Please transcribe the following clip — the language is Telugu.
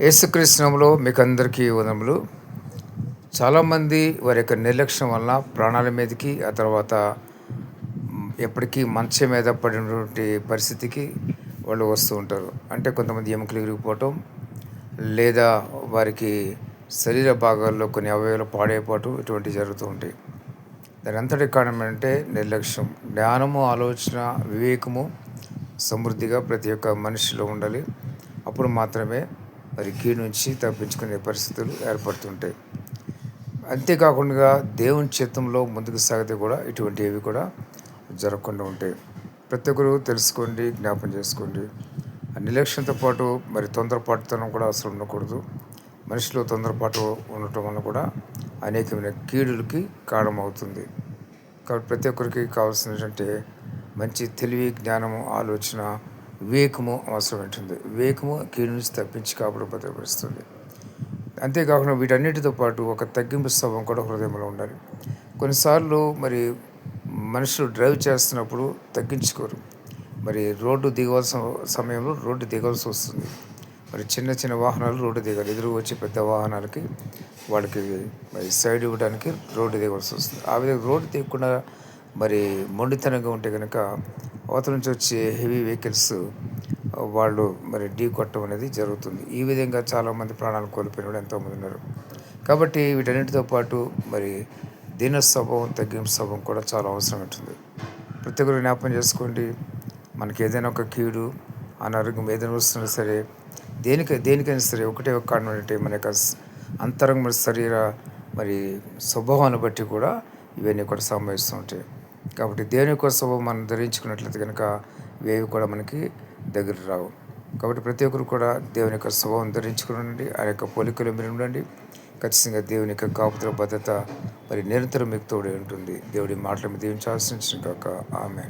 యేసుకృష్ణంలో మీకు అందరికీ వదములు చాలామంది వారి యొక్క నిర్లక్ష్యం వలన ప్రాణాల మీదకి ఆ తర్వాత ఎప్పటికీ మంచం మీద పడినటువంటి పరిస్థితికి వాళ్ళు వస్తూ ఉంటారు. అంటే కొంతమంది ఎముకలు విరిగిపోవటం లేదా వారికి శరీర భాగాల్లో కొన్ని అవయవాలు పాడైపోవటం ఇటువంటి జరుగుతూ ఉంటాయి. దాని అంతటి కారణం అంటే నిర్లక్ష్యం. జ్ఞానము ఆలోచన వివేకము సమృద్ధిగా ప్రతి ఒక్క మనిషిలో ఉండాలి. అప్పుడు మాత్రమే మరి కీడు నుంచి తప్పించుకునే పరిస్థితులు ఏర్పడుతుంటాయి. అంతేకాకుండా దేవుని చిత్తంలో ముందుకు సాగితే కూడా ఇటువంటివి కూడా జరగకుండా ఉంటాయి. ప్రతి ఒక్కరు తెలుసుకోండి జ్ఞాపం చేసుకోండి. నిర్లక్ష్యంతో పాటు మరి తొందరపాటుతనం కూడా అసలు ఉండకూడదు. మనిషిలో తొందరపాటు ఉండటం వల్ల కూడా అనేకమైన కీడులకి కారణమవుతుంది. కాబట్టి ప్రతి ఒక్కరికి కావాల్సినటువంటి మంచి తెలివి జ్ఞానము ఆలోచన వివేకము అవసరం ఉంటుంది వివేకము కీడు నుంచి తప్పించి కాపుడు భద్రపరుస్తుంది. అంతేకాకుండా వీటన్నిటితో పాటు ఒక తగ్గింపు స్వభావం కూడా హృదయంలో ఉండాలి. కొన్నిసార్లు మరి మనుషులు డ్రైవ్ చేస్తున్నప్పుడు తగ్గించుకోరు. మరి రోడ్డు దిగవలసిన సమయంలో రోడ్డు దిగవలసి వస్తుంది. మరి చిన్న చిన్న వాహనాలు రోడ్డు దిగాలి. ఎదురు వచ్చే పెద్ద వాహనాలకి వాళ్ళకి మరి సైడ్ ఇవ్వడానికి రోడ్డు దిగవలసి వస్తుంది. ఆ విధంగా రోడ్డు దిగకుండా మరి మొండితనంగా ఉంటే కనుక అవతల నుంచి వచ్చే హెవీ వెహికల్స్ వాళ్ళు మరి ఢీ కొట్టడం అనేది జరుగుతుంది. ఈ విధంగా చాలామంది ప్రాణాలు కోల్పోయిన వాళ్ళు ఎంతోమంది ఉన్నారు. కాబట్టి వీటన్నిటితో పాటు మరి దీన స్వభావం తగ్గింపు స్వభావం కూడా చాలా అవసరం ఉంటుంది ప్రతి ఒక్కరు జ్ఞాపకం చేసుకోండి మనకి ఏదైనా ఒక కీడు అనారోగ్యం ఏదైనా వస్తున్నా సరే దేనికి దేనికైనా సరే ఒకటే ఒక కారణం ఏంటంటే మన యొక్క అంతరంగ శరీర మరి స్వభావాన్ని బట్టి కూడా ఇవన్నీ కూడా సంభవిస్తూ ఉంటాయి. కాబట్టి దేవుని యొక్క మనం ధరించుకున్నట్లయితే కనుక వేవి కూడా మనకి దగ్గర రావు. కాబట్టి ప్రతి ఒక్కరు కూడా దేవుని యొక్క స్వభావం ధరించుకుని ఉండండి. ఆ యొక్క పోలికలు మీరు ఉండండి. ఖచ్చితంగా దేవుని యొక్క కాపుతుల భద్రత మరి నిరంతరం మీకు తోడే ఉంటుంది. దేవుడి మాటలు మీరు దీవించాల్సిన కాక ఆమె